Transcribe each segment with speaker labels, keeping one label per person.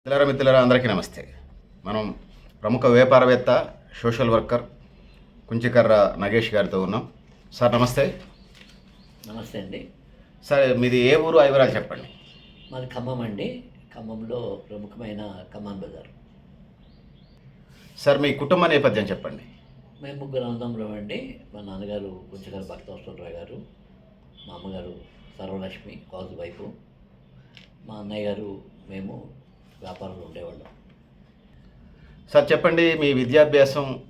Speaker 1: మిత్రులారా మిత్రులారా అందరికీ నమస్తే. మనం ప్రముఖ వ్యాపారవేత్త సోషల్ వర్కర్ కుంచికర్ర నగేష్ గారితో ఉన్నాం. సార్ నమస్తే.
Speaker 2: నమస్తే అండి.
Speaker 1: సార్ మీది ఏ ఊరు? ఆ వివరాలు చెప్పండి.
Speaker 2: మాది ఖమ్మం అండి. ఖమ్మంలో ప్రముఖమైన ఖమ్మం బజార్.
Speaker 1: సార్ మీ కుటుంబ నేపథ్యం చెప్పండి.
Speaker 2: మేము ముగ్గురు అన్నదమ్ములు అండి. మా నాన్నగారు గుంచగారు భక్తవసరరావు గారు. మా అమ్మగారు సర్వలక్ష్మి హౌస్ వైఫ్. మా అన్నయ్య గారు మేము వ్యాపారంలో ఉండేవాళ్ళం.
Speaker 1: సార్ చెప్పండి మీ విద్యాభ్యాసం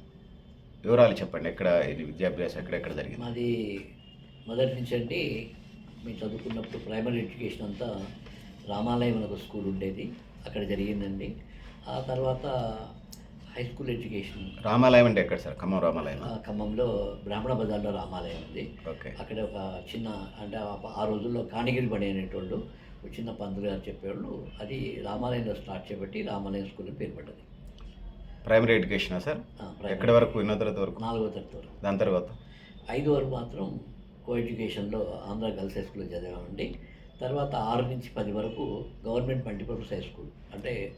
Speaker 1: వివరాలు చెప్పండి. ఎక్కడ ఇది విద్యాభ్యాసం ఎక్కడెక్కడ జరిగింది?
Speaker 2: మాది మొదటి నుంచి అండి మేము చదువుకున్నప్పుడు ప్రైమరీ ఎడ్యుకేషన్ అంతా రామాలయం అని ఒక స్కూల్ ఉండేది. అక్కడ జరిగిందండి. ఆ తర్వాత హై స్కూల్ ఎడ్యుకేషన్.
Speaker 1: రామాలయం అంటే ఎక్కడ సార్? ఖమ్మం రామాలయం
Speaker 2: ఖమ్మంలో బ్రాహ్మణ బజార్లో రామాలయం ఉంది.
Speaker 1: ఓకే.
Speaker 2: అక్కడ ఒక చిన్న అంటే ఆ- రోజుల్లో కాణిగిరి పని అనేటోళ్ళు చిన్న పంతులు గారు చెప్పేవాళ్ళు అది రామాలయంలో స్టార్ట్ చేయబట్టి రామాలయం స్కూల్ పేరు పడ్డది.
Speaker 1: ప్రైమరీ ఎడ్యుకేషనా సార్. ఎక్కడి వరకు? ఉన్నత తరగతి వరకు?
Speaker 2: నాలుగో తరగతి వరకు.
Speaker 1: దాని తర్వాత?
Speaker 2: ఐదు వరకు మాత్రం కో ఎడ్యుకేషన్లో ఆంధ్ర గర్ల్స్ హై స్కూల్లో చదివామండి. తర్వాత ఆరు నుంచి పది వరకు గవర్నమెంట్ మల్టీపర్పస్ హై స్కూల్ అంటే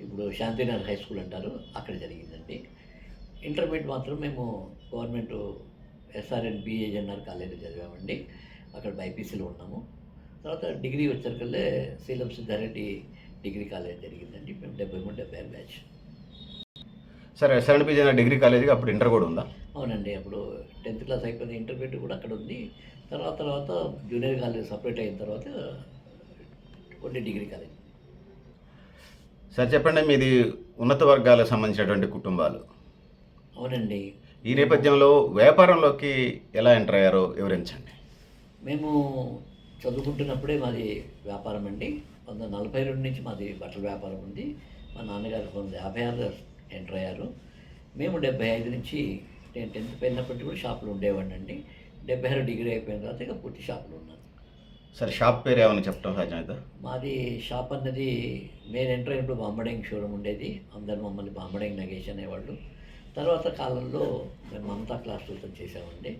Speaker 2: ఇప్పుడు శాంతినగర్ హై స్కూల్ అంటారు అక్కడ జరిగిందండి. ఇంటర్మీడియట్ మాత్రం మేము గవర్నమెంట్ ఎస్ఆర్ఎన్ బిఏజెన్ఆర్ కాలేజీలో చదివామండి. అక్కడ బైపీసీలో ఉన్నాము. తర్వాత డిగ్రీ వచ్చేసరికల్లే శీలం సిద్ధారెడ్డి డిగ్రీ కాలేజ్ జరిగిందండి. మేము డెబ్బై మూడు డెబ్బై ఆరు బ్యాచ్.
Speaker 1: సార్ ఎస్ఆర్ఎన్పి డిగ్రీ కాలేజీకి అప్పుడు ఇంటర్ కూడా ఉందా?
Speaker 2: అవునండి. అప్పుడు టెన్త్ క్లాస్ అయిపోయింది ఇంటర్మీడియట్ కూడా అక్కడ ఉంది. తర్వాత తర్వాత జూనియర్ కాలేజ్ సపరేట్ అయిన తర్వాత కొన్ని డిగ్రీ కాలేజ్.
Speaker 1: సార్ చెప్పండి మీది ఉన్నత వర్గాలకు సంబంధించినటువంటి కుటుంబాలు.
Speaker 2: అవునండి.
Speaker 1: ఈ నేపథ్యంలో వ్యాపారంలోకి ఎలా ఎంటర్ అయ్యారో వివరించండి.
Speaker 2: మేము చదువుకుంటున్నప్పుడే మాది వ్యాపారం అండి. వంద నలభై రెండు నుంచి మాది బట్టల వ్యాపారం ఉంది. మా నాన్నగారు వంద యాభై ఆరులో ఎంటర్ అయ్యారు. మేము డెబ్బై ఐదు నుంచి నేను టెన్త్ పోయినప్పటికీ కూడా షాపులు ఉండేవాడిని అండి. డెబ్బై ఆరు డిగ్రీ అయిపోయిన తర్వాత ఇక పూర్తి షాపులు ఉన్నాను.
Speaker 1: సార్ షాప్ పేరు ఏమైనా చెప్పడం సాధ్యమైతే
Speaker 2: మాది షాప్ అన్నది నేను ఎంటర్ అయినప్పుడు బాంబడింగ్ షోరూమ్ ఉండేది. అందరు మమ్మల్ని బాంబడింగ్ నగేష్ అనేవాళ్ళు. తర్వాత కాలంలో మేము మమతా క్లాస్ టూతో చేసామండి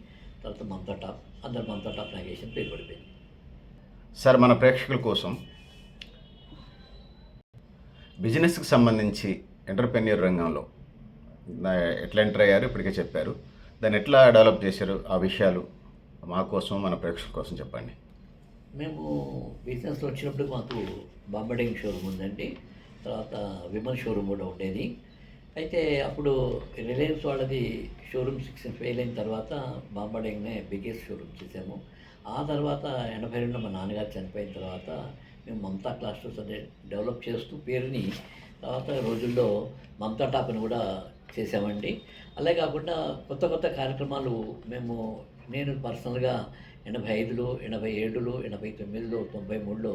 Speaker 2: తర్వాత మమతా టాప్ అందరు మమతా టాప్ నగేష్ అని పేరు పడిపోయింది.
Speaker 1: సార్ మన ప్రేక్షకుల కోసం బిజినెస్కి సంబంధించి ఎంటర్ప్రెన్యూర్ రంగంలో ఎట్లా ఎంటర్ అయ్యారు ఇప్పటికే చెప్పారు. దాన్ని ఎట్లా డెవలప్ చేశారు ఆ విషయాలు మా కోసం మన ప్రేక్షకుల కోసం చెప్పండి.
Speaker 2: మేము బిజినెస్లో వచ్చినప్పుడు మాకు బాంబడింగ్ షోరూమ్ ఉందండి. తర్వాత విమల్ షోరూమ్ కూడా ఉండేది. అయితే అప్పుడు రిలయన్స్ వాళ్ళది షోరూమ్ సిక్స్ ఫెయిల్ అయిన తర్వాత బాంబడింగ్నే బిగ్గెస్ట్ షోరూమ్ చేసాము ఆ తర్వాత ఎనభై రెండు మా నాన్నగారు చనిపోయిన తర్వాత మేము మమతా క్లాస్టర్స్ అనే డెవలప్ చేస్తూ పేరుని తర్వాత రోజుల్లో మమతా టాప్ని కూడా చేసామండి అలాగే కాకుండా కొత్త కొత్త కార్యక్రమాలు మేము నేను పర్సనల్గా ఎనభై ఐదులో ఎనభై ఏడులో ఎనభై తొమ్మిదిలో తొంభై మూడులో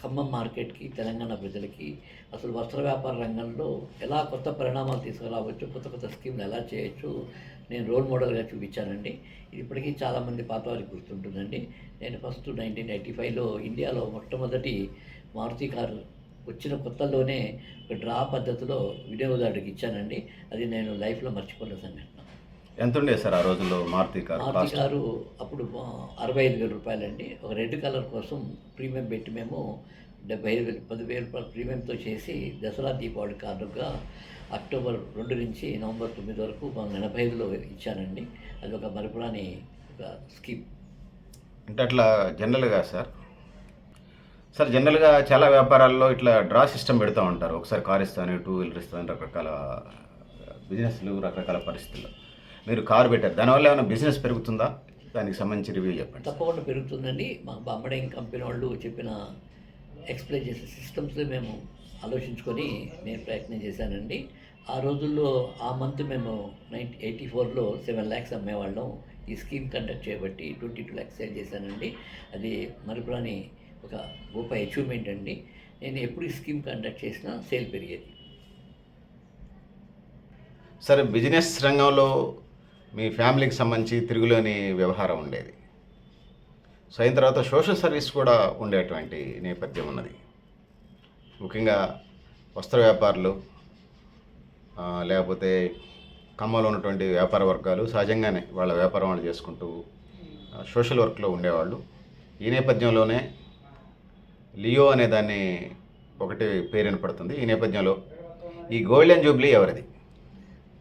Speaker 2: ఖమ్మం మార్కెట్కి తెలంగాణ ప్రజలకి అసలు వస్త్ర వ్యాపార రంగంలో ఎలా కొత్త పరిణామాలు తీసుకురావచ్చు కొత్త కొత్త స్కీమ్లు ఎలా చేయొచ్చు నేను రోల్ మోడల్గా చూపించానండి. ఇప్పటికీ చాలామంది పాత వారికి గుర్తుంటుందండి. నేను ఫస్ట్ నైన్టీన్ ఎయిటీ ఫైవ్లో ఇండియాలో మొట్టమొదటి మారుతి కారు వచ్చిన కొత్తలోనే ఒక డ్రా పద్ధతిలో వినియోగదారుడికి ఇచ్చానండి. అది నేను లైఫ్లో మర్చిపోలేని సంఘటన
Speaker 1: ఎంత ఉండేది సార్ ఆ రోజుల్లో మారుతి కార్
Speaker 2: మారుతి కారు అప్పుడు అరవై ఐదు వేల రూపాయలండి. ఒక రెడ్ కలర్ కోసం ప్రీమియం పెట్టి మేము డెబ్బై ఐదు వేలు పదివేల రూపాయల ప్రీమియంతో చేసి దసరా దీపావళి కానుకగా అక్టోబర్ రెండు నుంచి నవంబర్ తొమ్మిది వరకు మనం ఎనభై ఐదులో ఇచ్చానండి. అది ఒక మరపురాని ఒక స్కీమ్.
Speaker 1: అంటే అట్లా జనరల్గా సార్? సార్ జనరల్గా చాలా వ్యాపారాల్లో ఇట్లా డ్రా సిస్టమ్ పెడతా ఉంటారు. ఒకసారి కార్ ఇస్తాను టూ వీలర్ ఇస్తాను రకరకాల బిజినెస్లు రకరకాల పరిస్థితుల్లో. మీరు కారు పెట్టారు. దానివల్ల ఏమైనా బిజినెస్ పెరుగుతుందా? దానికి సంబంధించి రివ్యూ చెప్పండి
Speaker 2: తప్పకుండా పెరుగుతుందండి. మా బాంబడింగ్ కంపెనీ వాళ్ళు చెప్పిన ఎక్స్ప్లెయిన్ చేసే సిస్టమ్స్ మేము ఆలోచించుకొని నేను ప్రయత్నం చేశానండి. ఆ రోజుల్లో ఆ మంత్ మేము నైన్టీ ఎయిటీ ఫోర్లో సెవెన్ ల్యాక్స్ అమ్మేవాళ్ళం. ఈ స్కీమ్ కండక్ట్ చేయబట్టి ట్వంటీ టూ ల్యాక్స్ సేల్ చేశానండి. అది మరపురాని ఒక గొప్ప అచీవ్మెంట్ అండి. నేను ఎప్పుడు ఈ స్కీమ్ కండక్ట్ చేసినా సేల్ పెరిగేది.
Speaker 1: సరే బిజినెస్ రంగంలో మీ ఫ్యామిలీకి సంబంధించి తిరుగులేని వ్యవహారం ఉండేది. సో అయిన తర్వాత సోషల్ సర్వీస్ కూడా ఉండేటువంటి నేపథ్యం ఉన్నది. ముఖ్యంగా వస్త్ర వ్యాపారులు లేకపోతే ఖమ్మంలో ఉన్నటువంటి వ్యాపార వర్గాలు సహజంగానే వాళ్ళ వ్యాపారం వాళ్ళు చేసుకుంటూ సోషల్ వర్క్లో ఉండేవాళ్ళు. ఈ నేపథ్యంలోనే లియో అనే దాన్ని ఒకటి పేరు పడుతుంది ఈ నేపథ్యంలో ఈ గోల్డెన్ జూబ్లీ ఎవరిది?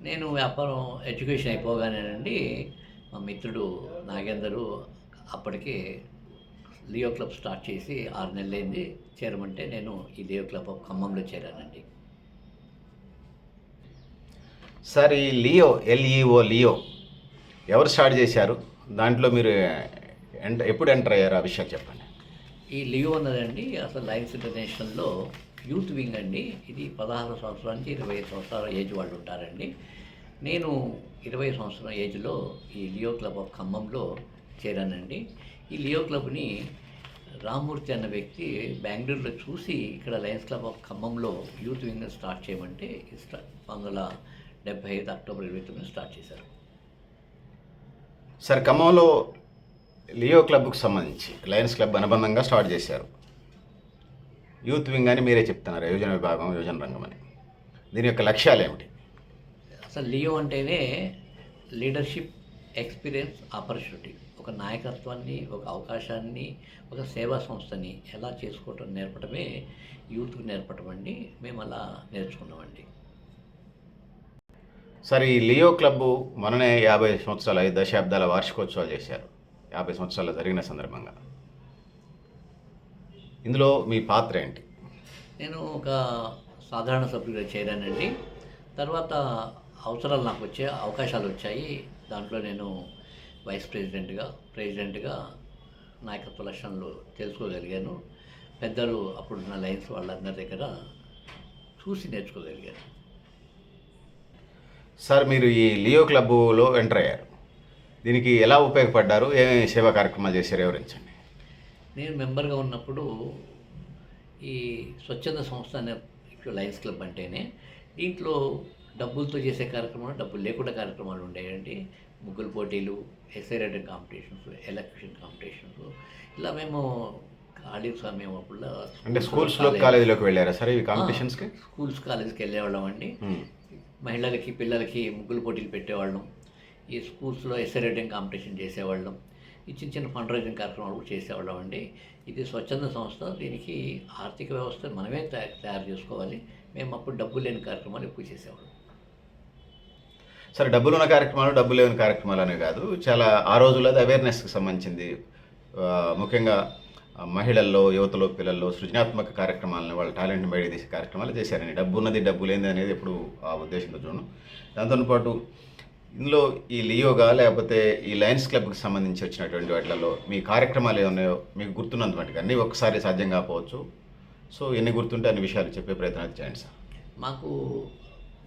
Speaker 2: నేను వ్యాపారం ఎడ్యుకేషన్ అయిపోగానేనండి మా మిత్రుడు నాగేందరు అప్పటికే లియో క్లబ్ స్టార్ట్ చేసి ఆరు నెలలైంది. చేరమంటే నేను ఈ లియో క్లబ్ ఆఫ్ ఖమ్మంలో చేరానండి.
Speaker 1: సార్ ఈ Leo L E O start చేశారు? దాంట్లో మీరు ఎంట ఎప్పుడు ఎంటర్ అయ్యారు? ఆ విషయం చెప్పండి.
Speaker 2: ఈ లియో అన్నదండి అసలు లయన్స్ ఇంటర్నేషనల్లో యూత్ వింగ్ అండి. ఇది పదహారు సంవత్సరాల నుంచి ఇరవై సంవత్సరాల ఏజ్ వాళ్ళు ఉంటారండి. నేను ఇరవై సంవత్సరాల ఏజ్లో ఈ లియో క్లబ్ ఆఫ్ ఖమ్మంలో చేరానండి. ఈ లియో క్లబ్ని రామ్మూర్తి అన్న వ్యక్తి బెంగళూరులో చూసి ఇక్కడ లయన్స్ క్లబ్ ఆఫ్ ఖమ్మంలో యూత్ వింగ్ స్టార్ట్ చేయమంటే పంతొమ్మిది వందల డెబ్బై ఐదు అక్టోబర్ ఇరవై తొమ్మిది స్టార్ట్ చేశారు.
Speaker 1: సార్ ఖమ్మంలో లియో క్లబ్కు సంబంధించి లయన్స్ క్లబ్ అనుబంధంగా స్టార్ట్ చేశారు. యూత్ వింగ్ అని మీరే చెప్తున్నారు యోజన విభాగం యోజన రంగం అని. దీని యొక్క లక్ష్యాలు ఏమిటి?
Speaker 2: అసలు లియో అంటేనే లీడర్షిప్ ఎక్స్పీరియన్స్ ఆపర్చునిటీ ఒక నాయకత్వాన్ని ఒక అవకాశాన్ని ఒక సేవా సంస్థని ఎలా చేసుకోవటం నేర్పడమే యూత్కి నేర్పటం అండి. మేము అలా నేర్చుకున్నామండి.
Speaker 1: సార్ ఈ లియో క్లబ్ మొన్ననే యాభై సంవత్సరాల ఐదు దశాబ్దాల వార్షికోత్సవాలు చేశారు. యాభై సంవత్సరాలు జరిగిన సందర్భంగా. ఇందులో మీ పాత్ర ఏంటి?
Speaker 2: నేను ఒక సాధారణ సభ్యుడిగా చేరానండి. తర్వాత అవసరాలు నాకు వచ్చే అవకాశాలు వచ్చాయి. దాంట్లో నేను వైస్ ప్రెసిడెంట్గా ప్రెసిడెంట్గా నాయకత్వ లక్షణాలు తెలుసుకోగలిగాను. పెద్దలు అప్పుడున్న లైన్స్ వాళ్ళందరి దగ్గర చూసి నేర్చుకోగలిగాను.
Speaker 1: సార్ మీరు ఈ లియో క్లబ్లో ఎంటర్ అయ్యారు. దీనికి ఎలా ఉపయోగపడ్డారు? ఏమేమి సేవా కార్యక్రమాలు చేశారు? వివరించండి.
Speaker 2: నేను మెంబర్గా ఉన్నప్పుడు ఈ స్వచ్ఛంద సంస్థ అనే లయన్స్ క్లబ్ అంటేనే దీంట్లో డబ్బులతో చేసే కార్యక్రమాలు డబ్బులు లేకుండా కార్యక్రమాలు ఉండేయండి. ముగ్గులు పోటీలు essay writing competitions elocution competitions. ఇలా మేము ఖాళీ సమయం అప్పుడు
Speaker 1: అంటే స్కూల్స్లో కాలేజీలోకి వెళ్ళారా సార్ ఈ కాంపిటీషన్స్కి?
Speaker 2: స్కూల్స్ కాలేజీకి వెళ్ళేవాళ్ళం అండి. మహిళలకి పిల్లలకి ముగ్గులు పోటీలు పెట్టేవాళ్ళం. ఈ స్కూల్స్లో ఎస్ఐ రైటింగ్ కాంపిటీషన్ చేసేవాళ్ళం. ఈ చిన్న చిన్న ఫండ్ రైజింగ్ కార్యక్రమాలు కూడా చేసేవాళ్ళం అండి. ఇది స్వచ్ఛంద సంస్థ దీనికి ఆర్థిక వ్యవస్థ మనమే తయా- తయారు చేసుకోవాలి. మేము అప్పుడు డబ్బు లేని కార్యక్రమాలు ఎక్కువ చేసేవాళ్ళం.
Speaker 1: సరే డబ్బులు ఉన్న కార్యక్రమాలు డబ్బు లేని కార్యక్రమాలు అనే కాదు. చాలా ఆ రోజుల్లో అది అవేర్నెస్కి సంబంధించింది. ముఖ్యంగా మహిళల్లో యువతలో పిల్లల్లో సృజనాత్మక కార్యక్రమాలను వాళ్ళ టాలెంట్ని బయట తీసే కార్యక్రమాలు చేశారండి. డబ్బు ఉన్నది డబ్బు లేనిది అనేది ఎప్పుడు ఆ ఉద్దేశంతో చూడను. దాంతో పాటు ఇందులో ఈ లియోగా లేకపోతే ఈ లయన్స్ క్లబ్కి సంబంధించి వచ్చినటువంటి వాటిలలో మీ కార్యక్రమాలు ఏమున్నాయో మీకు గుర్తున్నంత అన్నీ ఒకసారి సాధ్యం కాకపోవచ్చు. సో ఎన్ని గుర్తుంటే అన్ని విషయాలు చెప్పే ప్రయత్నం చేయండి సార్.
Speaker 2: మాకు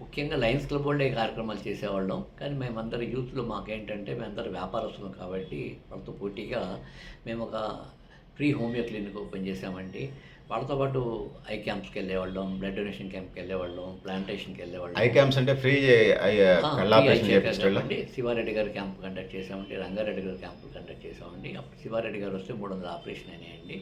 Speaker 2: ముఖ్యంగా లయన్స్ క్లబ్ వాళ్ళే కార్యక్రమాలు చేసేవాళ్ళం. కానీ మేమందరం యూత్లో మాకేంటంటే మేమందరం వ్యాపారస్తులం కాబట్టి వాళ్ళతో పోటీగా మేము ఒక ఫ్రీ హోమియో క్లినిక్ ఓపెన్ చేసామండి వాళ్ళతో పాటు ఐ క్యాంప్స్కి వెళ్ళేవాళ్ళం బ్లడ్ డొనేషన్ క్యాంప్కి వెళ్ళేవాళ్ళం ప్లాంటేషన్కి వెళ్ళేవాళ్ళం.
Speaker 1: ఐ క్యాంప్స్ అంటే ఫ్రీ
Speaker 2: అండి. శివారెడ్డి గారు క్యాంప్ కండక్ట్ చేసామండి రంగారెడ్డి గారు క్యాంప్ కండక్ట్ చేసామండి అప్పుడు శివారెడ్డి గారు వస్తే మూడు వందల ఆపరేషన్ అయినాయండి.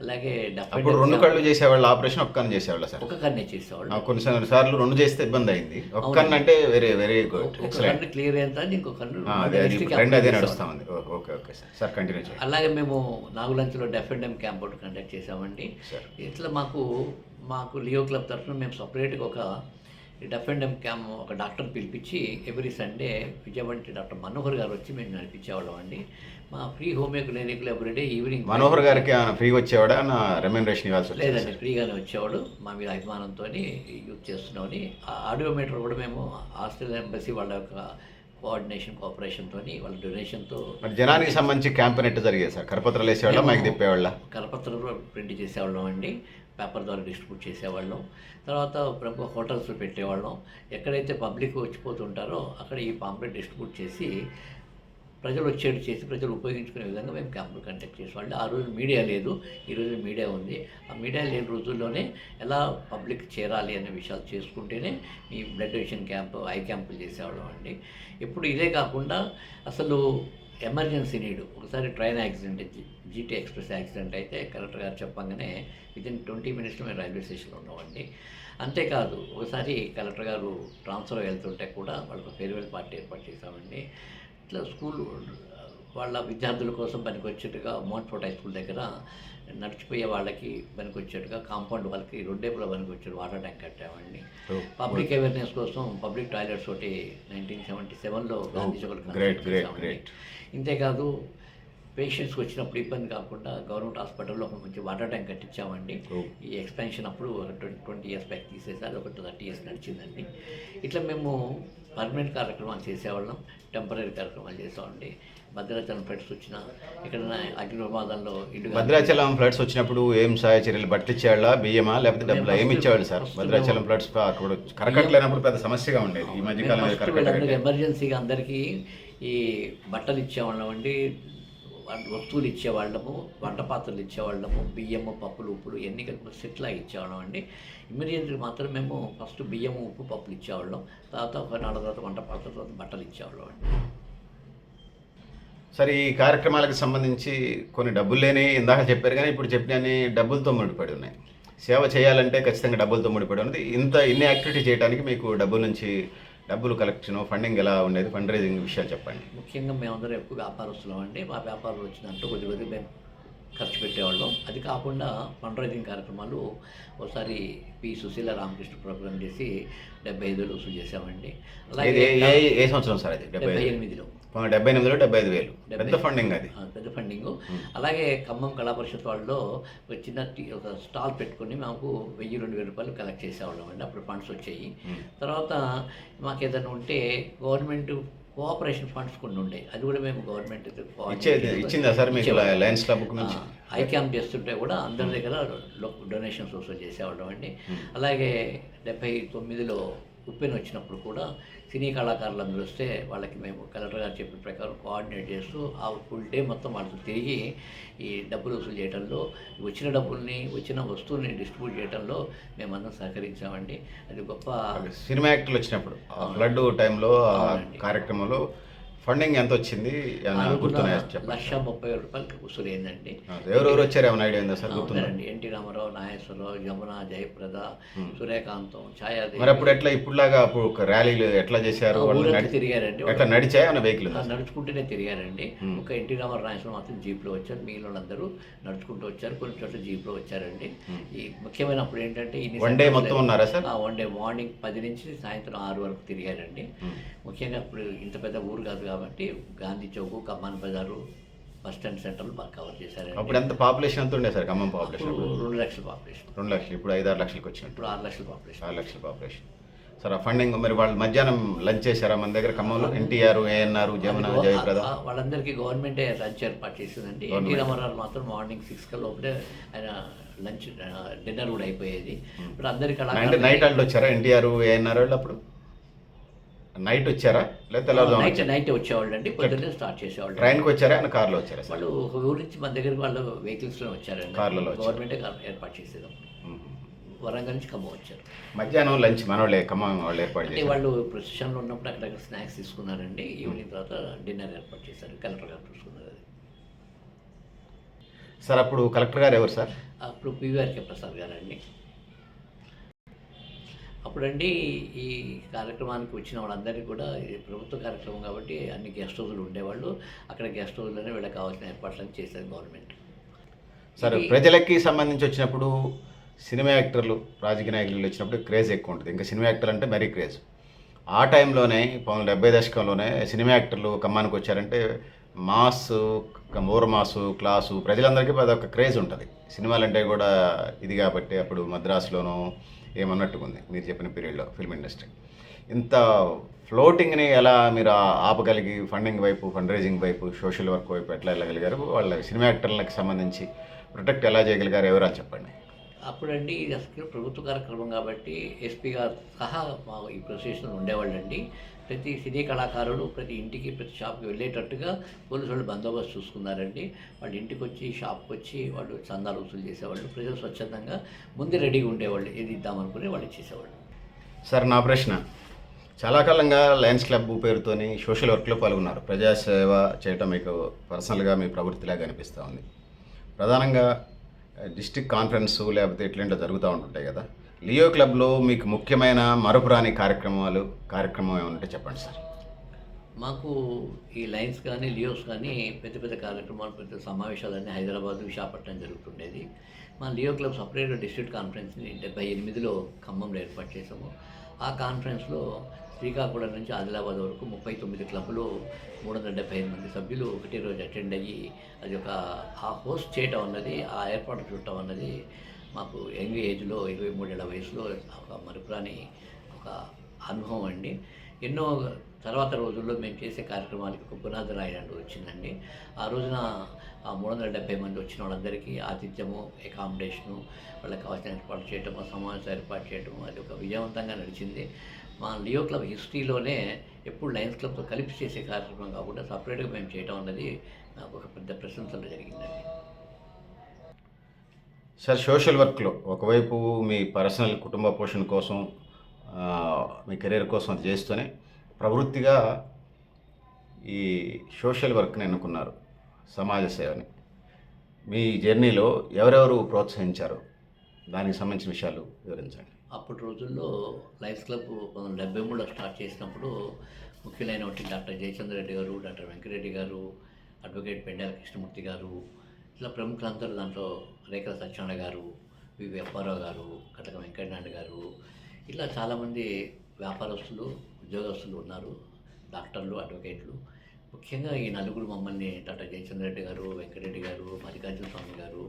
Speaker 2: అలాగే
Speaker 1: అప్పుడు రెండు కళ్ళు చేసేవాళ్ళు ఆపరేషన్ ఒక్క కన్ను చేసేవాళ్ళు సార్?
Speaker 2: ఒక కన్నే చేసేవాళ్ళు.
Speaker 1: కొన్ని సార్లు రెండు చేస్తే ఇబ్బంది అయింది. ఒక్క కన్ను అంటే వెరీ వెరీ గుడ్
Speaker 2: కన్ను క్లియర్ అయిన తర్వాత ఇంకో కన్ను
Speaker 1: రెండు అదే
Speaker 2: చేసేవాళ్ళం.
Speaker 1: నడుస్తా ఉంది ఓ- okay okay sir. Sir continue
Speaker 2: అలాగే మేము నాగులంచలో డెఫ్ అండ్ డెమ్ క్యాంప్ ఒకటి కండక్ట్ చేసామండి
Speaker 1: సార్.
Speaker 2: ఇట్లా మాకు మాకు లియో క్లబ్ తరఫున మేము సపరేట్గా ఒక డెఫ్ అండ్ డెమ్ క్యాంప్ ఒక డాక్టర్ పిలిపించి ఎవ్రీ సండే విజయవంటి డాక్టర్ మనోహర్ గారు వచ్చి మేము నడిపించేవాళ్ళం అండి. మా ఫ్రీ హోమియో క్లినిక్లో ఎవ్రీడే ఈవినింగ్
Speaker 1: మనోహర్ గారికి ఫ్రీగా వచ్చేవాడా? నా రెమ్యూనరేషన్ ఇవ్వాల్సి
Speaker 2: లేదండి ఫ్రీగానే వచ్చేవాడు. మా మీద అభిమానంతో యూజ్ చేస్తున్నామని. ఆడియోమీటర్ కూడా మేము ఆస్ట్రేలియా ఎంబసీ వాళ్ళ యొక్క కోఆర్డినేషన్ కోఆపరేషన్తో వాళ్ళ డొనేషన్తో
Speaker 1: మరి జనానికి సంబంధించి క్యాంప్ నెట్ జరిగేది సార్? కరపత్రాలు వేసేవాళ్ళ మైక్ తిప్పేవాళ్ళ?
Speaker 2: కరపత్రం కూడా ప్రింట్ చేసేవాళ్ళం అండి. పేపర్ ద్వారా డిస్ట్రిబ్యూట్ చేసేవాళ్ళం. తర్వాత ప్రముఖ హోటల్స్లో పెట్టేవాళ్ళం. ఎక్కడైతే పబ్లిక్ వచ్చిపోతుంటారో అక్కడ ఈ పాంప్లెట్ డిస్ట్రిబ్యూట్ చేసి ప్రజలు వచ్చేటి చేసి ప్రజలు ఉపయోగించుకునే విధంగా మేము క్యాంపులు కండక్ట్ చేసేవాళ్ళం ఆ రోజు మీడియా లేదు ఈరోజు మీడియా ఉంది. ఆ మీడియా లేని రోజుల్లోనే ఎలా పబ్లిక్ చేరాలి అనే విషయాలు చేసుకుంటేనే ఈ బ్లడ్ డొనేషన్ క్యాంపు ఐ క్యాంపులు చేసేవాళ్ళం అండి. ఇప్పుడు ఇదే కాకుండా అసలు ఎమర్జెన్సీ నీడు. ఒకసారి train accident GT express accident అయితే కలెక్టర్ గారు చెప్పంగానే విదిన్ ట్వంటీ మినిట్స్లో మేము రైల్వే స్టేషన్లో ఉన్నామండి. అంతేకాదు ఒకసారి కలెక్టర్ గారు ట్రాన్స్ఫర్ వెళ్తుంటే కూడా వాళ్ళకు ఫేర్వెల్ పార్టీ ఏర్పాటు చేశామండి. ఇట్లా స్కూల్ వాళ్ళ విద్యార్థుల కోసం పనికొచ్చేట్టుగా మోన్ఫోర్ట్ హై స్కూల్ దగ్గర నడిచిపోయే వాళ్ళకి పనికొచ్చేట్టుగా కాంపౌండ్ వాళ్ళకి రెండేపుల పనికొచ్చేది వాటర్ ట్యాంక్ కట్టామండి. పబ్లిక్ అవేర్నెస్ కోసం పబ్లిక్ టాయిలెట్స్ ఒకటి నైన్టీన్ సెవెంటీ సెవెన్లో గాంధీ చౌక్. ఇంతేకాదు పేషెంట్స్కి వచ్చినప్పుడు ఇబ్బంది కాకుండా గవర్నమెంట్ హాస్పిటల్లో ఒక మంచి వాటర్ ట్యాంక్ కట్టించామండి. ఈ ఎక్స్పెన్షన్ అప్పుడు ట్వంటీ ట్వంటీ ఇయర్స్ బ్యాక్ తీసేసారు ఒక థర్టీ ఇయర్స్ నడిచిందండి. ఇట్లా మేము పర్మనెంట్ కార్యక్రమాలు చేసేవాళ్ళం టెంపరీ కార్యక్రమాలు చేసామండి భద్రాచలం ఫ్రెండ్స్ వచ్చిన ఇక్కడ అగ్ని ప్రమాదంలో ఇల్లు
Speaker 1: భద్రాచలం ఫ్లడ్స్ వచ్చినప్పుడు ఏం సహాయ చర్యలు? బట్టలు ఇచ్చేవాళ్ళ బియ్యమా లేకపోతే డబ్బులు ఏమి ఇచ్చేవాళ్ళు సార్? భద్రాచలం ఫ్లడ్స్ అక్కడ కరకట్టు లేనప్పుడు పెద్ద సమస్యగా ఉండేది. ఈ మధ్య కాలం
Speaker 2: ఫస్ట్
Speaker 1: కరకట్ట
Speaker 2: వీళ్ళందరికీ ఎమర్జెన్సీగా అందరికీ ఈ బట్టలు ఇచ్చేవాళ్ళం అండి. వస్తువులు ఇచ్చేవాళ్ళము వంట పాత్రలు ఇచ్చేవాళ్ళము బియ్యము పప్పులు ఉప్పులు ఎన్ని కలిపి సెట్లా ఇచ్చేవాళ్ళం అండి ఇమీడియట్లీ మాత్రం మేము ఫస్ట్ బియ్యము ఉప్పు పప్పులు ఇచ్చేవాళ్ళం. తర్వాత ఒక నాలుగు తర్వాత వంట పాత్ర తర్వాత బట్టలు ఇచ్చేవాళ్ళం అండి
Speaker 1: సరే ఈ కార్యక్రమాలకు సంబంధించి కొన్ని డబ్బులు లేని ఇందాక చెప్పారు కానీ ఇప్పుడు చెప్పినని డబ్బులతో ముడిపడి ఉన్నాయి. సేవ చేయాలంటే ఖచ్చితంగా డబ్బులతో ముడిపడి ఉన్నది. ఇంత ఇన్ని యాక్టివిటీ చేయడానికి మీకు డబ్బుల నుంచి డబ్బులు కలెక్షన్ ఫండింగ్ ఎలా ఉండేది ఫండ్ రైజింగ్ విషయాలు చెప్పండి.
Speaker 2: ముఖ్యంగా మేమందరం ఎక్కువ వ్యాపారస్తులం అండి మా వ్యాపారం వచ్చినట్టు కొద్ది కొద్ది మేము ఖర్చు పెట్టేవాళ్ళం. అది కాకుండా ఫండ్ రైజింగ్ కార్యక్రమాలు ఒకసారి పి సుశీల రామకృష్ణ ప్రోగ్రామ్ చేసి డెబ్బై ఐదు వేలు వసూలు చేసామండి అలాగే
Speaker 1: ఏ సంవత్సరం సార్ అది? డెబ్బై
Speaker 2: ఎనిమిదిలో.
Speaker 1: డెబ్బై ఎనిమిదిలో డెబ్బై ఐదు వేలు. పెద్ద ఫండింగ్ అది.
Speaker 2: పెద్ద ఫండింగ్ అలాగే ఖమ్మం కళా పరిషత్ వాళ్ళలో ఒక చిన్న ఒక స్టాల్ పెట్టుకొని మాకు వెయ్యి రెండు వేల రూపాయలు కలెక్ట్ చేసేవాళ్ళం అండి. అప్పుడు ఫండ్స్ వచ్చాయి. తర్వాత మాకు ఏదైనా ఉంటే గవర్నమెంట్ కోఆపరేషన్ ఫండ్స్ కొన్ని ఉండే. అది కూడా మేము గవర్నమెంట్
Speaker 1: ఇచ్చేది ఇచ్చిందా సార్ మీకు లయన్స్ క్లబ్ నుంచి
Speaker 2: ఐ క్యాంప్ చేస్తుంటే కూడా అందరి దగ్గర డొనేషన్స్ వసూలు చేసేవాళ్ళం అండి. అలాగే డెబ్బై తొమ్మిదిలో ఉప్పెన్ వచ్చినప్పుడు కూడా సినీ కళాకారులు అందరూ వస్తే వాళ్ళకి మేము కలెక్టర్ గారు చెప్పిన ప్రకారం కోఆర్డినేట్ చేస్తూ ఆ ఫుల్ డే మొత్తం వాళ్ళతో తిరిగి ఈ డబ్బులు వసూలు చేయడంలో వచ్చిన డబ్బుల్ని వచ్చిన వస్తువుల్ని డిస్ట్రిబ్యూట్ చేయడంలో మేమందరం సహకరించామండి అది గొప్ప
Speaker 1: సినిమా యాక్టర్లు వచ్చినప్పుడు ఫ్లడ్ టైంలో. కార్యక్రమంలో ఫండింగ్ ఎంత వచ్చింది
Speaker 2: లక్ష ముప్పై వేల రూపాయలు వసూలు
Speaker 1: ఆ, ఎవరెవరు వచ్చారు? ఏమైనా ఐడియా ఉందా సార్? గుర్తుందా?
Speaker 2: అవునండి. ఎన్టీ రామారావు నాగేశ్వరరావు జమున జయప్రద సూర్యకాంతం ఛాయాదేవి.
Speaker 1: మరి అప్పుడు ఎట్లా ఇప్పుడులాగా అప్పుడు ఒక ర్యాలీలు ఎట్లా చేశారు?
Speaker 2: తిరిగారండి.
Speaker 1: ఎట్లా నడిచాయా? ఏమైనా వెహికల్
Speaker 2: నడుచుకుంటూనే తిరిగారండి. ఒక ఎన్టీ రామారావు నాగేశ్వరం మాత్రం జీప్లో వచ్చారు. మిగిలిన నడుచుకుంటూ వచ్చారు. కొన్ని చోట్ల జీప్లో వచ్చారండి. ఈ ముఖ్యమైన అప్పుడు ఏంటంటే
Speaker 1: వన్ డే మొత్తం. ఉన్నారా సార్?
Speaker 2: ఆ, వన్ డే మార్నింగ్ పది నుంచి సాయంత్రం ఆరు వరకు తిరిగారండి. ముఖ్యంగా ఇప్పుడు ఇంత పెద్ద ఊరు కాదు కాబట్టి గాంధీ చౌక్ కమ్మాన్ బజారు బస్ స్టాండ్ సెంటర్లు బాగా కవర్ చేశారండి.
Speaker 1: అప్పుడు ఎంత పాపులేషన్ ఎంత ఉండే సార్ ఖమ్మం పాపులేషన్
Speaker 2: రెండు లక్షల పాపులేషన్
Speaker 1: రెండు లక్షలు ఇప్పుడు ఐదు ఆరు లక్షలకు వచ్చినట్టు.
Speaker 2: ఇప్పుడు ఆరు లక్షల పాపులేషన్
Speaker 1: ఆరు లక్షల పాపులేషన్ సార్ ఆ ఫండింగ్ మరి వాళ్ళు మధ్యాహ్నం లంచ్ చేశారా మన దగ్గర ఖమ్మంలో? ఎన్టీఆర్ ఏఎన్ఆర్ జమున జయప్రద?
Speaker 2: వాళ్ళందరికీ గవర్నమెంటే లంచ్ ఏర్పాటు చేసిందండి. ఎన్టీ రామారావు మాత్రం మార్నింగ్ సిక్స్ కల్లా లోపలే ఆయన లంచ్ డిన్నర్ కూడా అయిపోయేది. ఇప్పుడు అందరికి
Speaker 1: అంటే నైట్ వాళ్ళు వచ్చారా ఎన్టీఆర్ ఏఎన్ఆర్ వాళ్ళు అప్పుడు? నైట్ వచ్చారా? తెల్లవారుజామున
Speaker 2: నైట్ నైట్ వచ్చేవాళ్ళు అండి పొద్దున్నే స్టార్ట్ చేసేవాళ్ళు
Speaker 1: ట్రైన్కి వచ్చారా? ఆయన కార్లో వచ్చారా
Speaker 2: వాళ్ళు ఒక ఊరు నుంచి మన దగ్గరికి వాళ్ళు వెహికల్స్లో వచ్చారండి.
Speaker 1: కార్లలో.
Speaker 2: గవర్నమెంటే ఏర్పాటు చేసేదాం. వరంగల్ నుంచి ఖమ్మం వచ్చారు.
Speaker 1: మధ్యాహ్నం లంచ్ మనోళ్ళే ఖమ్మం వాళ్ళు ఏర్పాటు చేశారు.
Speaker 2: వాళ్ళు ప్రొసెషన్లో ఉన్నప్పుడు అక్కడ స్నాక్స్ తీసుకున్నారండి. ఈవినింగ్ తర్వాత డిన్నర్ ఏర్పాటు చేశారు. కలెక్టర్ గారు చూసుకున్నారు అది.
Speaker 1: సార్ అప్పుడు కలెక్టర్ గారు ఎవరు సార్?
Speaker 2: అప్పుడు పివిఆర్కే ప్రసాద్ గారండి. అప్పుడండి ఈ కార్యక్రమానికి వచ్చిన వాళ్ళందరికీ కూడా ఇది ప్రభుత్వ కార్యక్రమం కాబట్టి అన్ని గెస్ట్ హౌస్లు ఉండేవాళ్ళు. అక్కడ గెస్ట్ హౌస్లోనే వీళ్ళకి కావాల్సిన ఏర్పాట్లను చేసేది గవర్నమెంట్.
Speaker 1: సార్ ప్రజలకి సంబంధించి వచ్చినప్పుడు సినిమా యాక్టర్లు రాజకీయ నాయకులు వచ్చినప్పుడు క్రేజ్ ఎక్కువ ఉంటుంది. ఇంకా సినిమా యాక్టర్ అంటే మరీ క్రేజ్. ఆ టైంలోనే పంతొమ్మిది డెబ్బై దశకంలోనే సినిమా యాక్టర్లు ఖమ్మానికి వచ్చారంటే మాస్ మోర్ మాసు క్లాసు ప్రజలందరికీ అదొక క్రేజ్ ఉంటుంది. సినిమాలు అంటే కూడా ఇది కాబట్టి అప్పుడు మద్రాసులోనూ ఏమన్నట్టుగా ఉంది మీరు చెప్పిన పీరియడ్లో ఫిల్మ్ ఇండస్ట్రీ. ఇంత ఫ్లోటింగ్ని ఎలా మీరు ఆపగలిగి ఫండింగ్ వైపు ఫండ్ రైజింగ్ వైపు సోషల్ వర్క్ వైపు ఎట్లా వెళ్ళగలిగారు? వాళ్ళ సినిమా యాక్టర్లకు సంబంధించి ప్రొటెక్ట్ ఎలా చేయగలిగారు? వివరాలు చెప్పండి.
Speaker 2: అప్పుడండి ఇది అసలు ప్రభుత్వ కార్యక్రమం కాబట్టి ఎస్పీ గారు సహా మా ఈ ప్రొసెషన్ ఉండేవాళ్ళండి. ప్రతి సినీ కళాకారులు ప్రతి ఇంటికి ప్రతి షాప్కి వెళ్ళేటట్టుగా పోలీసు వాళ్ళు బందోబస్తు చూసుకున్నారండి. వాళ్ళు ఇంటికి వచ్చి షాప్కి వచ్చి వాళ్ళు చందాలు వసూలు చేసేవాళ్ళు. ప్రజలు స్వచ్ఛందంగా ముందే రెడీగా ఉండేవాళ్ళు. ఏది ఇద్దామనుకునే వాళ్ళు ఇచ్చేసేవాళ్ళు.
Speaker 1: సార్ నా ప్రశ్న. చాలా కాలంగా లయన్స్ క్లబ్ పేరుతోని సోషల్ వర్క్లో పాల్గొన్నారు. ప్రజాసేవ చేయటం మీకు పర్సనల్గా మీ ప్రవృత్తిలాగా అనిపిస్తూ ఉంది. ప్రధానంగా డిస్టిక్ కాన్ఫరెన్స్ లేకపోతే ఇట్లాంటివి జరుగుతూ ఉంటుంటాయి కదా. లియో క్లబ్లో మీకు ముఖ్యమైన మరపురాని కార్యక్రమాలు కార్యక్రమం ఏమంటే చెప్పండి సార్.
Speaker 2: మాకు ఈ లైన్స్ కానీ లియోస్ కానీ పెద్ద పెద్ద కార్యక్రమాలు పెద్ద సమావేశాలన్నీ హైదరాబాద్ విశాఖపట్నం జరుగుతుండేది. మా లియో క్లబ్ సపరేట్ డిస్ట్రిక్ట్ కాన్ఫరెన్స్ని డెబ్బై ఎనిమిదిలో ఖమ్మంలో ఏర్పాటు చేసాము ఆ కాన్ఫరెన్స్లో శ్రీకాకుళం నుంచి ఆదిలాబాద్ వరకు ముప్పై తొమ్మిది క్లబ్లు మూడు వందల డెబ్బై ఐదు మంది సభ్యులు ఒకటే రోజు అటెండ్ అయ్యి అది ఒక ఆ హోస్ట్ చేయటం అన్నది ఆ ఏర్పాటు చూడటం అన్నది మాకు యంగ్ ఏజ్లో ఇరవై మూడేళ్ళ వయసులో ఒక మరుపురాని ఒక అనుభవం అండి. ఎన్నో తర్వాత రోజుల్లో మేము చేసే కార్యక్రమాలకి ఒక పునాది రాయడానికి వచ్చిందండి. ఆ రోజున ఆ మూడు వందల డెబ్బై మంది వచ్చిన వాళ్ళందరికీ ఆతిథ్యము అకామిడేషను వాళ్ళకి కావాల్సిన ఏర్పాటు చేయటము సమావేశం ఏర్పాటు చేయటము అది ఒక విజయవంతంగా నడిచింది. మా లియో క్లబ్ హిస్టరీలోనే ఎప్పుడు లయన్స్ క్లబ్తో కలిపి చేసే కార్యక్రమం కాకుండా సపరేట్గా మేము చేయటం అన్నది నాకు ఒక పెద్ద ప్రశంసలు జరిగిందండి.
Speaker 1: సార్ సోషల్ వర్క్లో ఒకవైపు మీ పర్సనల్ కుటుంబ పోషణ కోసం మీ కెరీర్ కోసం అది చేస్తూనే ప్రవృత్తిగా ఈ సోషల్ వర్క్ని ఎన్నుకున్నారు సమాజ సేవని. మీ జర్నీలో ఎవరెవరు ప్రోత్సహించారు? దానికి సంబంధించిన విషయాలు వివరించండి.
Speaker 2: అప్పటి రోజుల్లో లైఫ్ క్లబ్ డెబ్బై మూడులో స్టార్ట్ చేసినప్పుడు ముఖ్యులైనటువంటి డాక్టర్ జయచంద్ర రెడ్డి గారు డాక్టర్ వెంకరెడ్డి గారు అడ్వకేట్ పెండాల కృష్ణమూర్తి గారు ఇట్లా ప్రముఖులందరూ దాంట్లో రేఖల సత్యనారాయణ గారు వివి అప్పారావు గారు కటక వెంకటనాయుడు గారు ఇలా చాలామంది వ్యాపారస్తులు ఉద్యోగస్తులు ఉన్నారు డాక్టర్లు అడ్వకేట్లు. ముఖ్యంగా ఈ నలుగురు మమ్మల్ని డాక్టర్ జయచంద్ర రెడ్డి గారు వెంకటరెడ్డి గారు మల్లికార్జున స్వామి గారు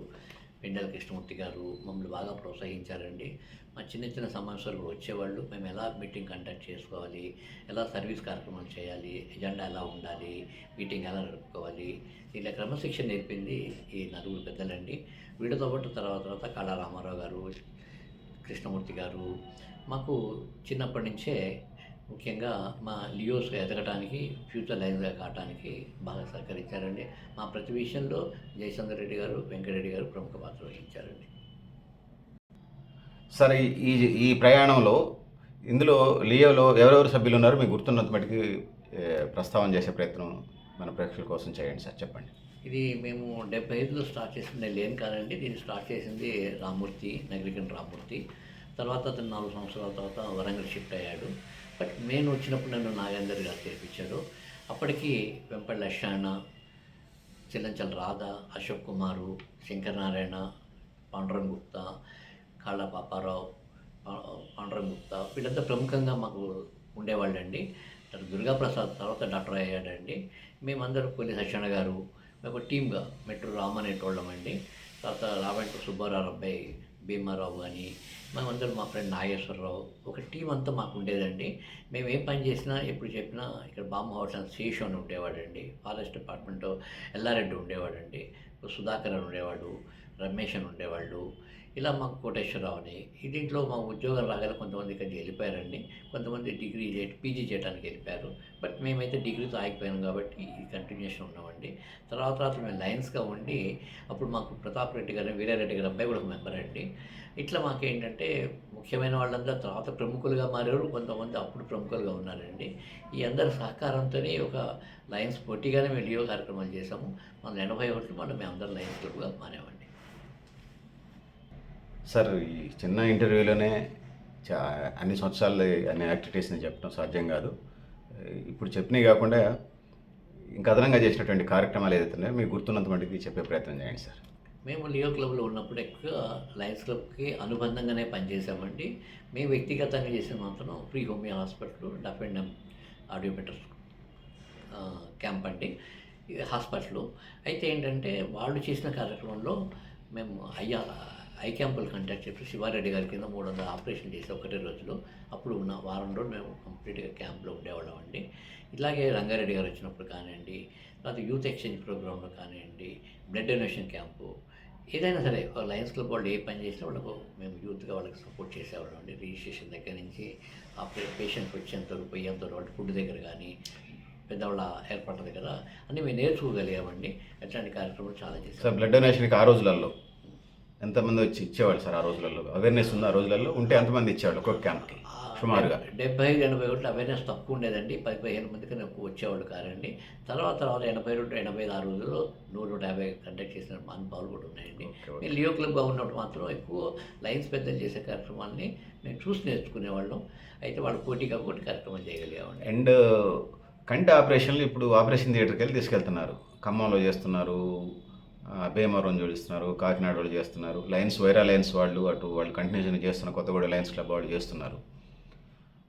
Speaker 2: పెండల కృష్ణమూర్తి గారు మమ్మల్ని బాగా ప్రోత్సహించారండి. మా చిన్న చిన్న సమస్యలు వచ్చేవాళ్ళు మేము ఎలా మీటింగ్ కండక్ట్ చేసుకోవాలి ఎలా సర్వీస్ కార్యక్రమాలు చేయాలి ఎజెండా ఎలా ఉండాలి మీటింగ్ ఎలా నడుపుకోవాలి ఇలా క్రమశిక్షణ నేర్పింది ఈ నలుగురు పెద్దలండి. వీళ్ళతో పాటు తర్వాత తర్వాత కళా రామారావు గారు కృష్ణమూర్తి గారు మాకు చిన్నప్పటి నుంచే ముఖ్యంగా మా లియోస్ ఎదగటానికి ఫ్యూచర్ లైన్గా కావడానికి బాగా సహకరించారండి. మా ప్రతి విషయంలో జయచంద్ర రెడ్డి గారు వెంకటరెడ్డి గారు ప్రముఖ పాత్ర వహించారండి.
Speaker 1: సరే ఈ- ఈ ప్రయాణంలో ఇందులో లియోలో ఎవరెవరు సభ్యులు ఉన్నారో మీకు గుర్తున్నంత మటుకు ప్రస్తావన చేసే ప్రయత్నం మన ప్రేక్షకుల కోసం చేయండి సార్. చెప్పండి.
Speaker 2: ఇది మేము డెబ్బై ఐదులో స్టార్ట్ చేసింది నేను లేను కాదండి. దీన్ని స్టార్ట్ చేసింది రామూర్తి నగరికన్ రామూర్తి. తర్వాత అతను నాలుగు సంవత్సరాల తర్వాత వరంగల్ షిఫ్ట్ అయ్యాడు. బట్ నేను వచ్చినప్పుడు నన్ను నాగేందర్ గారు చేర్పించాడు అప్పటికి వెంపల్లి అషాణ చిల్లంచల్ రాధ అశోక్ కుమారు శంకరనారాయణ నారాయణ గుప్తా కాళ్ళ పాపారావు పా- గుప్తా వీళ్ళంతా ప్రముఖంగా మాకు ఉండేవాళ్ళండి. డాక్టర్ దుర్గాప్రసాద్ తర్వాత డాక్టర్ అయ్యాడండి. మేమందరం పోలీస్ సత్యన గారు ఒక టీమ్గా మెట్రో రామ్ అనేటోళ్ళం అండి. తర్వాత రావంట సుబ్బారావు అబ్బాయి భీమారావు కానీ మేమందరం మా ఫ్రెండ్ నాగేశ్వరరావు ఒక టీం అంతా మాకు ఉండేదండి. మేము ఏ పని చేసినా ఎప్పుడు చెప్పినా ఇక్కడ బామ్మ హౌస్ అని శేషు అని ఉండేవాడండి. ఫారెస్ట్ డిపార్ట్మెంట్ ఎల్లారెడ్డి ఉండేవాడండి. సుధాకర్ అని ఉండేవాడు. రమేష్ అని ఉండేవాళ్ళు. ఇలా మాకు కోటేశ్వరరావు అని ఈ దీంట్లో మా ఉద్యోగం రాగానే కొంతమంది ఇక్కడికి వెళ్ళిపోయారండి. కొంతమంది డిగ్రీ పీజీ చేయడానికి వెళ్ళిపోయారు. బట్ మేమైతే డిగ్రీతో ఆగిపోయాం కాబట్టి ఈ కంటిన్యూషన్ ఉన్నామండి తర్వాత తర్వాత మేము లైన్స్గా ఉండి అప్పుడు మాకు ప్రతాప్ రెడ్డి గారు వీరారెడ్డి గారు అబ్బాయి కూడా ఒక మెంబర్ అండి. ఇట్లా మాకేంటంటే ముఖ్యమైన వాళ్ళందరూ తర్వాత ప్రముఖులుగా మారారు. కొంతమంది అప్పుడు ప్రముఖులుగా ఉన్నారండి. ఈ అందరి సహకారంతోనే ఒక లయన్స్ పోటీగానే మేము లియో కార్యక్రమాలు చేసాము మన ఎనభై ఒకటి మనం మేము అందరం లయన్స్ క్లబ్గా మారామండి.
Speaker 1: సార్ ఈ చిన్న ఇంటర్వ్యూలోనే చా అన్ని సంవత్సరాలు అన్ని యాక్టివిటీస్ని చెప్పడం సాధ్యం కాదు. ఇప్పుడు చెప్పినవి కాకుండా ఇంకా అదనంగా చేసినటువంటి కార్యక్రమాలు ఏదైతే ఉన్నాయో మీకు గుర్తున్నంత మటుకు చెప్పే ప్రయత్నం చేయండి సార్.
Speaker 2: మేము లియో క్లబ్లో ఉన్నప్పుడు ఎక్కువ లయన్స్ క్లబ్కి అనుబంధంగానే పనిచేసామండి. మేము వ్యక్తిగతంగా చేసిన మాత్రం free homeo hospital deaf and dumb audiometer camp అండి. హాస్పిటల్. అయితే ఏంటంటే వాళ్ళు చేసిన కార్యక్రమంలో మేము అయ్యా ఐ క్యాంపులు కండక్ట్ చేసి శివారెడ్డి గారి కింద మూడు వందల ఆపరేషన్ చేసి ఒకటే రోజులో అప్పుడు ఉన్న వారం రోజులు మేము కంప్లీట్గా క్యాంప్లో ఉండేవాళ్ళం అండి. ఇలాగే రంగారెడ్డి గారు వచ్చినప్పుడు కానివ్వండి తర్వాత యూత్ ఎక్స్చేంజ్ ప్రోగ్రాంలో కానివ్వండి బ్లడ్ డొనేషన్ క్యాంపు ఏదైనా సరే లయన్స్ క్లబ్ వాళ్ళు ఏ పని చేసినా వాళ్ళకు మేము యూత్గా వాళ్ళకి సపోర్ట్ చేసేవాళ్ళం అండి. రిజిస్ట్రేషన్ దగ్గర నుంచి ఆ పేషెంట్ వచ్చేంత వరకు పోయేంత వరకు వాళ్ళ ఫుడ్ దగ్గర కానీ పెద్దవాళ్ళ ఏర్పాట్ల దగ్గర అన్నీ మేము నేర్చుకోగలిగామండి. అట్లాంటి కార్యక్రమాలు చాలా
Speaker 1: చేస్తాం
Speaker 2: చేసాం
Speaker 1: బ్లడ్ డొనేషన్కి ఆ రోజులలో ఎంతమంది వచ్చి ఇచ్చేవాళ్ళు సార్ ఆ రోజులలో? అవేర్నెస్ ఉంది ఆ రోజులలో? ఉంటే ఎంతమంది ఇచ్చేవాళ్ళు ఒక్కొక్క క్యాంప్కి. సుమారుగా.
Speaker 2: డెబ్బై ఐదు ఎనభై ఒకటి అవేర్నెస్ తక్కువ ఉండేదండి. పది పదిహేను మంది కన్నా ఎక్కువ వచ్చేవాళ్ళు కారండి తర్వాత తర్వాత ఎనభై రెండు ఎనభై ఐదు ఆ రోజుల్లో నూట నూట యాభై కండక్ట్ చేసిన మానుభావాలు కూడా ఉన్నాయండి. మేము లియో క్లబ్గా ఉన్నప్పుడు మాత్రం ఎక్కువ లైన్స్ పెద్దలు చేసే కార్యక్రమాన్ని మేము చూసి నేర్చుకునేవాళ్ళం అయితే వాళ్ళు పోటీగా పోటీ కార్యక్రమం చేయగలిగామండి.
Speaker 1: అండ్ కంటి ఆపరేషన్లు ఇప్పుడు ఆపరేషన్ థియేటర్కి వెళ్ళి తీసుకెళ్తున్నారు. ఖమ్మంలో చేస్తున్నారు. భీమవరం జోడిస్తున్నారు కాకినాడ వాళ్ళు చేస్తున్నారు లయన్స్ వైరా లయన్స్ వాళ్ళు అటు వాళ్ళు కంటిన్యూషన్ చేస్తున్న కొత్తగూడ లయన్స్ క్లబ్ వాళ్ళు చేస్తున్నారు.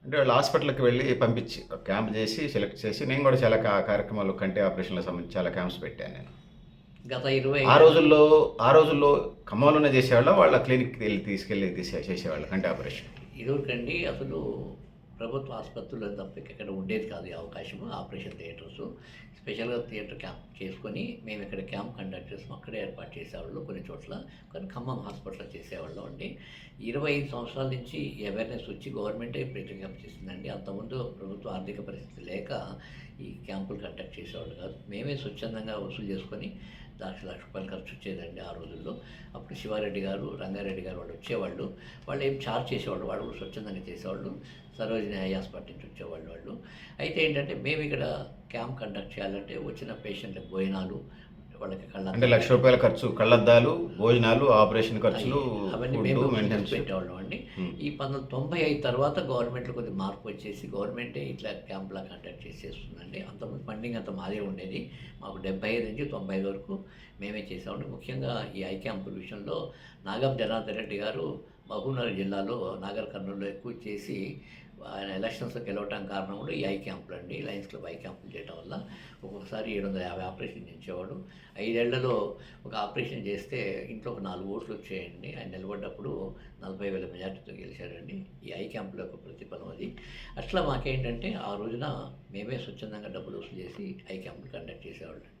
Speaker 1: అంటే వాళ్ళు హాస్పిటల్కి వెళ్ళి పంపించి క్యాంప్ చేసి సెలెక్ట్ చేసి నేను కూడా చాలా కార్యక్రమాలు కంటి ఆపరేషన్లకు సంబంధించి చాలా క్యాంప్స్ పెట్టాను నేను.
Speaker 2: గత ఇరవై
Speaker 1: ఆ రోజుల్లో ఆ రోజుల్లో ఖమ్మంలోనే చేసేవాళ్ళ వాళ్ళ క్లినిక్కి వెళ్ళి తీసుకెళ్ళి తీసే చేసేవాళ్ళు కంటి ఆపరేషన్.
Speaker 2: ఇదివరకండి అసలు ప్రభుత్వ ఆసుపత్రుల్లో తప్ప ఇక్కడ ఉండేది కాదు ఈ అవకాశము ఆపరేషన్ థియేటర్స్. స్పెషల్గా థియేటర్ క్యాంప్ చేసుకొని మేము ఇక్కడ క్యాంప్ కండక్ట్ చేసాం అక్కడే ఏర్పాటు చేసేవాళ్ళు కొన్ని చోట్ల కొన్ని ఖమ్మం హాస్పిటల్ చేసేవాళ్ళం అండి. ఇరవై ఐదు సంవత్సరాల నుంచి అవేర్నెస్ వచ్చి గవర్నమెంటే ప్రతి క్యాంప్ చేసిందండి. అంతకుముందు ప్రభుత్వ ఆర్థిక పరిస్థితి లేక ఈ క్యాంపులు కండక్ట్ చేసేవాళ్ళు కాదు. మేమే స్వచ్ఛందంగా వసూలు చేసుకొని లక్ష లక్ష రూపాయలు ఖర్చు వచ్చేదండి ఆ రోజుల్లో. అప్పుడు శివారెడ్డి గారు రంగారెడ్డి గారు వాళ్ళు వచ్చేవాళ్ళు. వాళ్ళు ఏం ఛార్జ్ చేసేవాళ్ళు వాళ్ళు కూడా స్వచ్ఛందంగా చేసేవాళ్ళు. సరోజిని హాస్పిటల్ నుంచి వచ్చేవాళ్ళు వాళ్ళు. అయితే ఏంటంటే మేము ఇక్కడ క్యాంప్ కండక్ట్ చేయాలంటే వచ్చిన పేషెంట్లకు భోజనాలు వాళ్ళకి కళ్ళ
Speaker 1: అంటే లక్ష రూపాయల ఖర్చు కళ్ళద్దాలు భోజనాలు ఆపరేషన్ ఖర్చులు
Speaker 2: అవన్నీ మేము పెట్టేవాళ్ళం అండి. ఈ పంతొమ్మిది తొంభై ఐదు తర్వాత గవర్నమెంట్లో కొద్ది మార్పు వచ్చేసి గవర్నమెంటే ఇట్లా క్యాంప్లా కండక్ట్ చేసేస్తుందండి. అంతకుముందు ఫండింగ్ అంత మాదే ఉండేది. మాకు డెబ్బై ఐదు నుంచి తొంభై ఐదు వరకు మేమే చేసామండి ముఖ్యంగా ఈ ఐ క్యాంపుల విషయంలో నాగం జనార్దన్ రెడ్డి గారు మహబూబ్నగర్ జిల్లాలో నాగర్ కర్నూలులో ఎక్కువ చేసి ఆయన ఎలక్షన్స్లో గెలవటం కారణం కూడా ఈ ఐ క్యాంపులు అండి. లయన్స్ క్లబ్ ఐ క్యాంపులు చేయడం వల్ల ఒక్కొక్కసారి ఏడు వందల యాభై ఆపరేషన్ చేసేవాడు ఐదేళ్ళలో ఒక ఆపరేషన్ చేస్తే ఇంట్లో ఒక నాలుగు ఓట్లు వచ్చాయండి. ఆయన నిలబడ్డప్పుడు నలభై వేల మెజార్టీతో గెలిచారండి ఈ ఐ క్యాంపుల యొక్క ప్రతిఫలం అది. అట్లా మాకేంటంటే ఆ రోజున మేమే స్వచ్ఛందంగా డబ్బులు వసూలు చేసి ఐ క్యాంపులు కండక్ట్ చేసేవాళ్ళం.